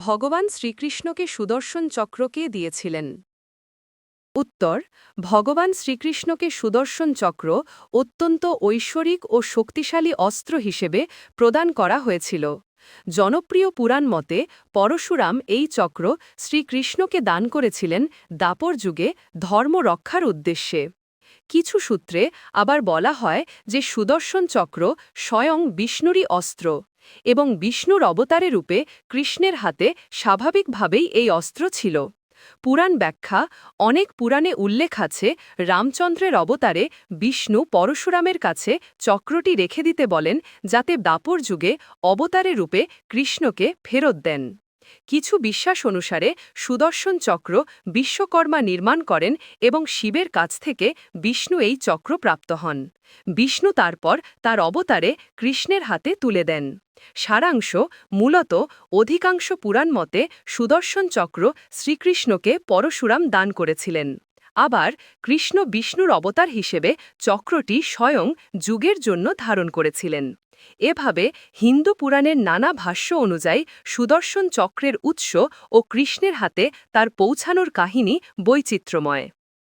ভগবান শ্রীকৃষ্ণকে সুদর্শন চক্র কে দিয়েছিলেন? উত্তর, ভগবান শ্রীকৃষ্ণকে সুদর্শন চক্র অত্যন্ত ঐশ্বরিক ও শক্তিশালী অস্ত্র হিসেবে প্রদান করা হয়েছিল। জনপ্রিয় পুরাণ মতে, পরশুরাম এই চক্র শ্রীকৃষ্ণকে দান করেছিলেন দাপর যুগে ধর্ম রক্ষার উদ্দেশ্যে। কিছু সূত্রে আবার বলা হয় যে সুদর্শন চক্র স্বয়ং বিষ্ণুরই অস্ত্র। এবং বিষ্ণুর অবতারে রূপে কৃষ্ণের হাতে স্বাভাবিকভাবেই এই অস্ত্র ছিল। পুরাণ ব্যাখ্যা, অনেক পুরাণে উল্লেখ আছে, রামচন্দ্রের অবতারে বিষ্ণু পরশুরামের কাছে চক্রটি রেখে দিতে বলেন, যাতে দাপর যুগে অবতারে রূপে কৃষ্ণকে ফেরত দেন। কিছু বিশ্বাস অনুসারে সুদর্শন চক্র বিশ্বকর্মা নির্মাণ করেন এবং শিবের কাছ থেকে বিষ্ণু এই চক্র প্রাপ্ত হন। বিষ্ণু তারপর তার অবতারে কৃষ্ণের হাতে তুলে দেন। সারাংশ, মূলত অধিকাংশ পুরাণ মতে সুদর্শন চক্র শ্রীকৃষ্ণকে পরশুরাম দান করেছিলেন। আবার কৃষ্ণ বিষ্ণুর অবতার হিসেবে চক্রটি স্বয়ং যুগের জন্য ধারণ করেছিলেন। এভাবে হিন্দু পুরাণের নানা ভাষ্য অনুযায়ী সুদর্শন চক্রের উৎস ও কৃষ্ণের হাতে তার পৌঁছানোর কাহিনী বৈচিত্র্যময়।